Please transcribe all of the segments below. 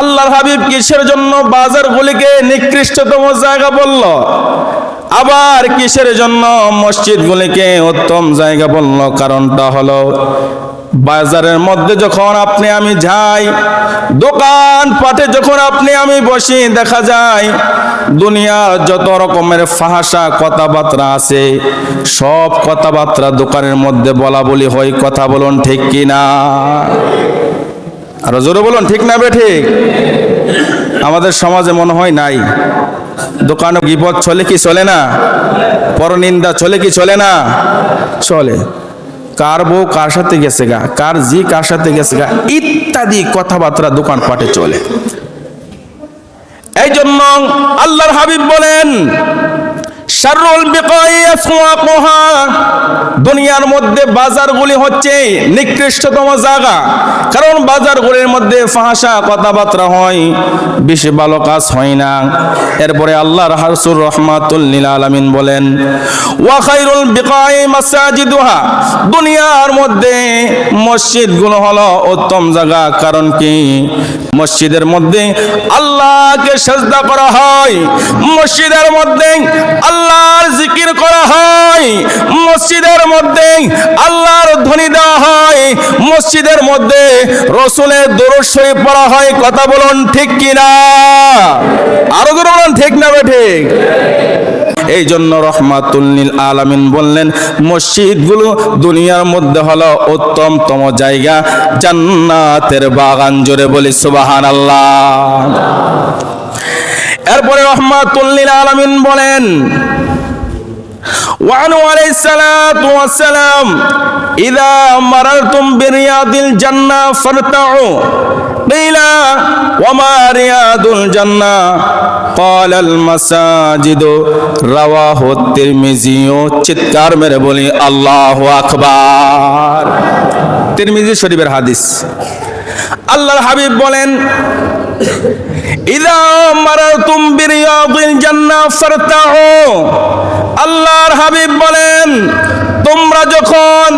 আল্লাহর হাবিব কিসের জন্য বাজারগুলিকে নিকৃষ্টতম জায়গা বলল? আবার কিসের জন্য মসজিদগুলিকে উত্তম জায়গা বলল? কারণটা হলো, বাজারের মধ্যে যখন আপনি আমি যাই দোকান পাটে যখন আপনি আমি বসি, দেখা যায় দুনিয়ার যত রকমের ফাহাসা কথাবার্তা আছে, সব কথাবার্তা দোকানের মধ্যে বলা বলি হয়, কথা বলুন ঠিক কি না আরও জোরে বলুন, ঠিক না বে ঠিক? আমাদের সমাজে মনে হয় নাই। দোকানে বিপদ চলে কি চলে না? পরনিন্দা চলে কি চলে না? চলে। কার বউ কার সাথে গেছে গা? কার জি কার সাথে গেছে গা? ইত্যাদি কথাবার্তা দোকানপাটে চলে। এই জন্য আল্লাহর হাবিব বলেন শারুল আসওয়াকুহা দুনিয়ার মধ্যে বাজারগুলি হচ্ছে নিকৃষ্টতম জায়গা। কারণ বাজারগুলির মধ্যে ফাহাসা কথাবার্তা হয়, বেশি ভালো কাজ হয় না। এরপরে আল্লাহর হারসুর রহমাতুল্লিল আলামিন বলেন, ওয়া খাইরুল বিকাই মাসাজিদুহা। দুনিয়ার মধ্যে মসজিদগুলো হলো উত্তম জায়গা। কারণ কি? মসজিদের মধ্যে আল্লাহকে সেজদা করা হয়। মসজিদের মধ্যে আল্লাহর জিকির করা হয়, মসজিদের মধ্যে আল্লাহর ধ্বনি দেওয়া হয়, মসজিদের মধ্যে রসুলের শরীফ পড়া হয়, কথা বলুন ঠিক কিনা? আরও করে বলুন, ঠিক না ঠিক? এই জন্য রহমাতুল্লিল আলামিন বললেন, মসজিদগুলো দুনিয়ার মধ্যে হলো উত্তমতম জায়গা, জান্নাতের বাগান জোরে বলি সুবাহান আল্লাহ এরপরে রহমাতুল্লিল আলামিন বলেন وعنه عليه الصلاة والسلام إذا مررتم برياض الجنة فارتعوا قيل وما رياض الجنة قال المساجد رواه الترمذي চিৎকার মেরে বলি আল্লাহু আকবার তিরমিজি শরীফের হাদিস আল্লাহর হাবিব বলেন আল্লাহর হাবিব বলেন, তোমরা যখন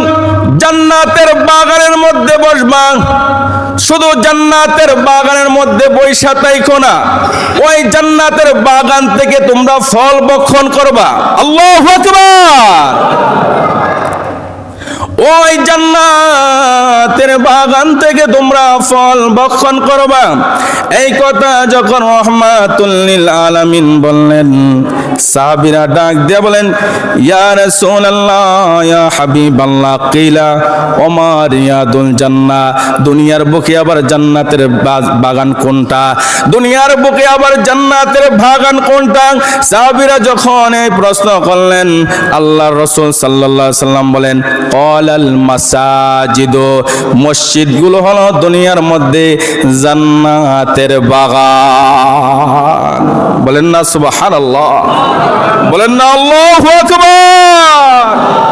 জান্নাতের বাগানের মধ্যে বসবা, শুধু জান্নাতের বাগানের মধ্যে বৈশা তাইকো না, ওই জান্নাতের বাগান থেকে তোমরা ফল বক্ষণ করবা। আল্লাহু আকবার! ওই জান্নাতের বাগান থেকে তোমরা ফল ভক্ষণ করবা। এই কথা যখন রহমাতুল্লিল আলামিন বললেন, সাহাবীরা ডাক দিয়ে বলেন, ইয়া রাসূলুল্লাহ, ইয়া হাবিবাল্লাহ, কিলা, ওমা রিয়াদুল জান্নাহ, দুনিয়ার বুকে আবার জান্নাতের বাগান কোনটা? দুনিয়ার বুকে আবার জান্নাতের বাগান কোনটা? সাহাবীরা যখন এই প্রশ্ন করলেন, আল্লাহর রাসূল সাল্লাল্লাহু আলাইহি সাল্লাম বলেন কলাল মাসাজিদ। মসজিদগুলো হলো দুনিয়ার মধ্যে জান্নাতের বাগান। বলেন না সুবহানাল্লাহ। বলেন না আল্লাহ আকবার।